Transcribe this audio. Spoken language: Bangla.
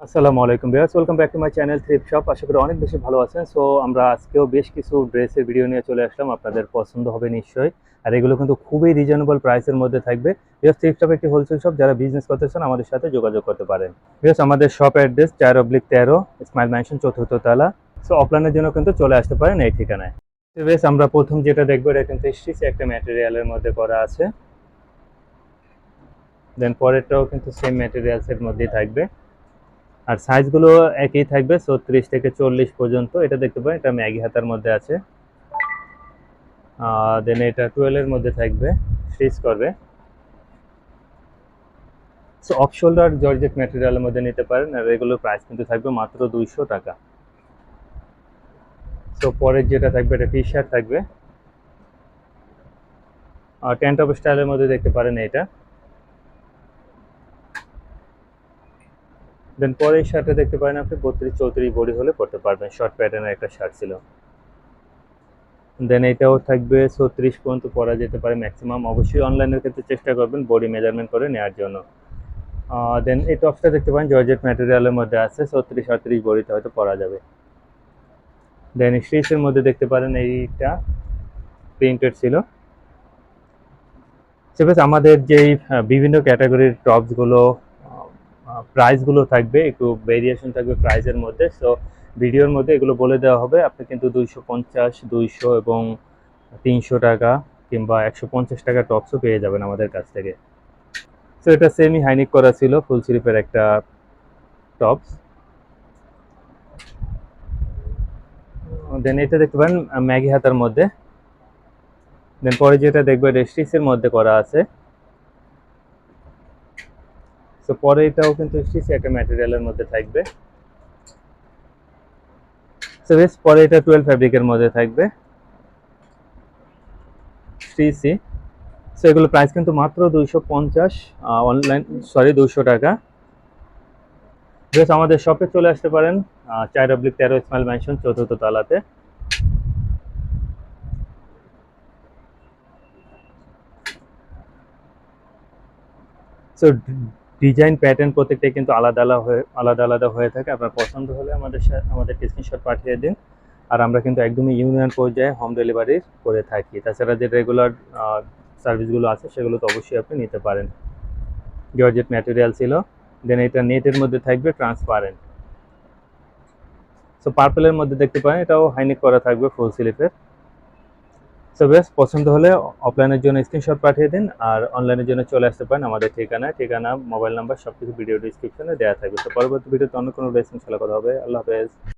আসসালামু আলাইকুম viewers, welcome back to my channel thrift shop. আশা করি অনেক বেশি ভালো আছেন। সো, আমরা আজকেও বেশ কিছু ড্রেসের ভিডিও নিয়ে চলে আসলাম। আপনাদের পছন্দ হবে নিশ্চয়ই। আর এগুলো কিন্তু খুবই রিজনেবল প্রাইসের মধ্যে থাকবে। ভিউয়ার্স, থ্রিপ শপ একটি হোলসেল শপ যারা বিজনেস করতে চান, আমাদের সাথে যোগাযোগ করতে পারেন। ভিউয়ার্স, আমাদের শপ অ্যাড্রেস চার অব্লিক তেরো স্মাইল ম্যানশন চতুর্থ তলা। সো অফলাইনের জন্য কিন্তু চলে আসতে পারেন এই ঠিকানায়। বেশ আমরা প্রথম যেটা দেখব, এটা কিন্তু স্টিচ একটা ম্যাটেরিয়ালের মধ্যে করা আছে। দেন পরেরটাও কিন্তু সেম ম্যাটেরিয়ালসের মধ্যেই থাকবে। আর সাইজগুলো একই থাকবে ছত্রিশ থেকে চল্লিশ পর্যন্ত। এটা দেখতে পারেন, এটা ম্যাগি হাতার মধ্যে আছে। দেন এটা টুয়েলভের মধ্যে থাকবে স্টিচ করবে। সো অফ শোল্ডার জর্জেট ম্যাটেরিয়ালের মধ্যে নিতে পারেন, আর এগুলোর প্রাইস কিন্তু থাকবে মাত্র দুইশো টাকা। সো পরের যেটা থাকবে, এটা টি শার্ট থাকবে টেন্ট অফ স্টাইলের মধ্যে দেখতে পারেন এটা। দেন পরে এই শার্টে দেখতে পারেন আপনি বত্রিশ চৌত্রিশ বডি হলে পড়তে পারবেন। শর্ট প্যাটার্নের একটা শার্ট ছিল। দেন এটাও থাকবে ছত্রিশ পর্যন্ত পরা যেতে পারে ম্যাক্সিমাম অবশ্যই অনলাইনের ক্ষেত্রে চেষ্টা করবেন বডি মেজারমেন্ট করে নেওয়ার জন্য। দেন এই টপসটা দেখতে পারেন জর্জেট ম্যাটেরিয়ালের মধ্যে আছে, ছত্রিশ আটত্রিশ বডিতে হয়তো পরা যাবে। দেন স্ট্রিচের মধ্যে দেখতে পারেন এইটা প্রিন্টেড ছিল। সেভাবে আমাদের যেই বিভিন্ন ক্যাটাগরির টপসগুলো প্রাইসগুলো থাকবে, একটু ভেরিয়েশন থাকবে প্রাইসের মধ্যে। সো ভিডিওর মধ্যে এগুলো বলে দেওয়া হবে, আপনি কিন্তু দুইশো পঞ্চাশ, দুইশো এবং তিনশো টাকা কিংবা একশো পঞ্চাশ টাকা টপসও পেয়ে যাবেন আমাদের কাছ থেকে। সো এটা সেমি হাইনিক করা ছিল ফুল স্লিপের একটা টপস দেন এটা দেখতে পারেন ম্যাগি হাতার মধ্যে। দেন পরে যেটা দেখবেন স্টিচের মধ্যে করা আছে। তো পরে এটাও কিন্তু স্টিচ একটা ম্যাটেরিয়ালের মধ্যে থাকবে। সো বেশ, পরে এটা টুয়েলভ ফ্যাব্রিকের মধ্যে থাকবে। স্টিচই সো এগুলো প্রাইস কিন্তু মাত্র দুইশো পঞ্চাশ অনলাইন সরি দুশো টাকা। বেশ, আমাদের শপে চলে আসতে পারেন চার অব্লিক তেরো স্মাইল ম্যানশন চতুর্থ তলাতে। সো ডিজাইন প্যাটার্ন প্রত্যেকটাই কিন্তু আলাদা আলাদা হয়ে, আলাদা আলাদা হয়ে থাকে। আপনার পছন্দ হলে আমাদের আমাদের স্ক্রিনশট পাঠিয়ে দিন। আর আমরা কিন্তু একদমই ইউনিয়ন পর্যায়ে হোম ডেলিভারি করে থাকি। তাছাড়া যে রেগুলার সার্ভিসগুলো আছে, সেগুলো তো অবশ্যই আপনি নিতে পারেন। জর্জেট ম্যাটেরিয়াল ছিল। দেন এটা নেটের মধ্যে থাকবে ট্রান্সপারেন্ট সো পার্পেলের মধ্যে দেখতে পারেন, এটাও হাইনেক করা থাকবে ফুল স্লিপের সো বেশ, পছন্দ হলে অফলাইনের জন্য স্ক্রিনশট পাঠিয়ে দিন আর অনলাইনের জন্য চলে আসতে পারেন আমাদের ঠিকানা। ঠিকানা মোবাইল নাম্বার সব কিছু ভিডিও ডিসক্রিপশনে দেওয়া থাকবে। তো পরবর্তী ভিডিওতে অন্য কোনো ড্রেস ইনশাল্লাহ কথা হবে। আল্লাহ হাফেজ।